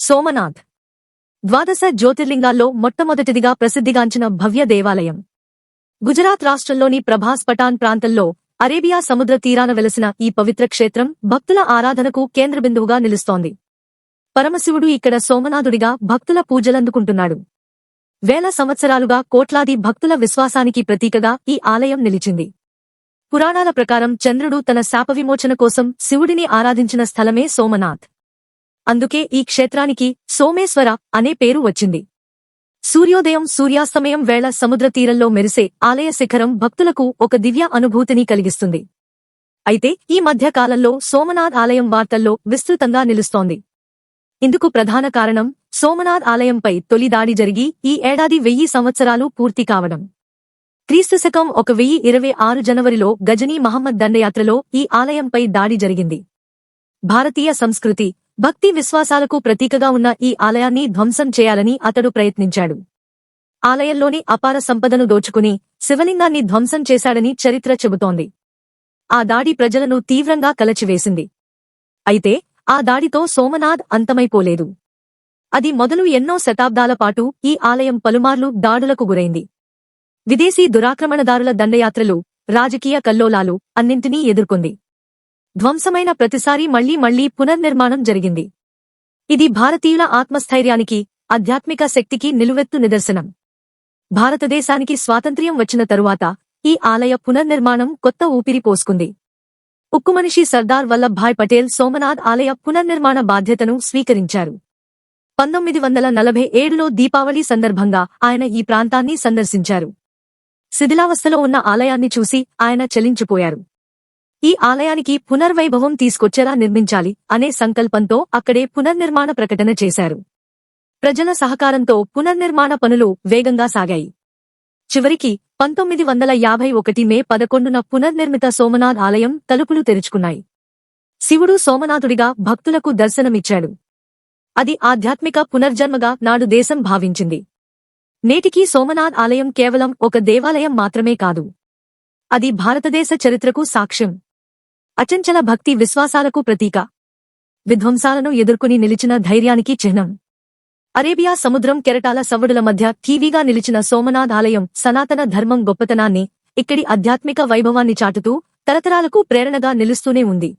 సోమనాథ్. ద్వాదశ జ్యోతిర్లింగాల్లో మొట్టమొదటిదిగా ప్రసిద్ధిగాంచిన భవ్య దేవాలయం. గుజరాత్ రాష్ట్రంలోని ప్రభాస్ పటాన్ ప్రాంతంలో అరేబియా సముద్ర తీరాన వెలసిన ఈ పవిత్ర క్షేత్రం భక్తుల ఆరాధనకు కేంద్రబిందువుగా నిలుస్తోంది. పరమశివుడు ఇక్కడ సోమనాథుడిగా భక్తుల పూజలందుకుంటున్నాడు. వేల సంవత్సరాలుగా కోట్లాది భక్తుల విశ్వాసానికి ప్రతీకగా ఈ ఆలయం నిలిచింది. పురాణాల ప్రకారం చంద్రుడు తన శాపవిమోచన కోసం శివుడిని ఆరాధించిన స్థలమే సోమనాథ్. అందుకే ఈ క్షేత్రానికి సోమేశ్వర అనే పేరు వచ్చింది. సూర్యోదయం సూర్యాస్తమయం వేళ సముద్ర తీరంలో మెరిసే ఆలయ శిఖరం భక్తులకు ఒక దివ్య అనుభూతిని కలిగిస్తుంది. అయితే ఈ మధ్య కాలంలో సోమనాథ్ ఆలయం వార్తల్లో విస్తృతంగా నిలుస్తోంది. ఇందుకు ప్రధాన కారణం సోమనాథ్ ఆలయంపై తొలి దాడి జరిగి ఈ ఏడాది వెయ్యి సంవత్సరాలు పూర్తి కావడం. క్రీస్తు శకం ఒక వెయ్యి ఇరవై ఆరు జనవరిలో గజనీ మహమ్మద్ దండయాత్రలో ఈ ఆలయంపై దాడి జరిగింది. భారతీయ సంస్కృతి భక్తి విశ్వాసాలకు ప్రతీకగా ఉన్న ఈ ఆలయాన్ని ధ్వంసం చేయాలని అతడు ప్రయత్నించాడు. ఆలయంలోని అపార సంపదను దోచుకుని శివలింగాన్ని ధ్వంసం చేశాడని చరిత్ర చెబుతోంది. ఆ దాడి ప్రజలను తీవ్రంగా కలచివేసింది. అయితే ఆ దాడితో సోమనాథ్ అంతమైపోలేదు. అది మొదలు ఎన్నో శతాబ్దాల పాటు ఈ ఆలయం పలుమార్లు దాడులకు గురైంది. విదేశీ దురాక్రమణదారుల దండయాత్రలు రాజకీయ కల్లోలాలు అన్నింటినీ ఎదుర్కొంది. ధ్వంసమైన ప్రతిసారి మళ్ళీ మళ్ళీ పునర్నిర్మాణం జరిగింది. ఇది భారతీయుల ఆత్మస్థైర్యానికి ఆధ్యాత్మిక శక్తికి నిలువెత్తు నిదర్శనం. భారతదేశానికి స్వాతంత్ర్యం వచ్చిన తరువాత ఈ ఆలయ పునర్నిర్మాణం కొత్త ఊపిరి పోసుకుంది. ఉక్కుమనిషి సర్దార్ వల్లభాయ్ పటేల్ సోమనాథ్ ఆలయ పునర్నిర్మాణ బాధ్యతను స్వీకరించారు. పంతొమ్మిది వందల నలభై ఏడులో దీపావళి సందర్భంగా ఆయన ఈ ప్రాంతాన్ని సందర్శించారు. శిథిలావస్థలో ఉన్న ఆలయాన్ని చూసి ఆయన చలించిపోయారు. ఈ ఆలయానికి పునర్వైభవం తీసుకొచ్చేలా నిర్మించాలి అనే సంకల్పంతో అక్కడే పునర్నిర్మాణ ప్రకటన చేశారు. ప్రజల సహకారంతో పునర్నిర్మాణ పనులు వేగంగా సాగాయి. చివరికి పంతొమ్మిది వందల యాభై ఒకటి మే పదకొండున పునర్నిర్మిత సోమనాథ్ ఆలయం తలుపులు తెరుచుకున్నాయి. శివుడు సోమనాథుడిగా భక్తులకు దర్శనమిచ్చాడు. అది ఆధ్యాత్మిక పునర్జన్మగా నాడు దేశం భావించింది. నేటికీ సోమనాథ్ ఆలయం కేవలం ఒక దేవాలయం మాత్రమే కాదు. అది భారతదేశ చరిత్రకు సాక్ష్యం. అచంచల భక్తి విశ్వాసాలకు ప్రతీక. విధ్వంసాలను ఎదుర్కొని నిలిచిన ధైర్యానికి చిహ్నం. అరేబియా సముద్రం కెరటాల సవ్వడుల మధ్య టీవీగా నిలిచిన సోమనాథ్ ఆలయం సనాతన ధర్మం గొప్పతనాన్ని ఇక్కడి ఆధ్యాత్మిక వైభవాన్ని చాటుతూ తరతరాలకు ప్రేరణగా నిలుస్తూనే ఉంది.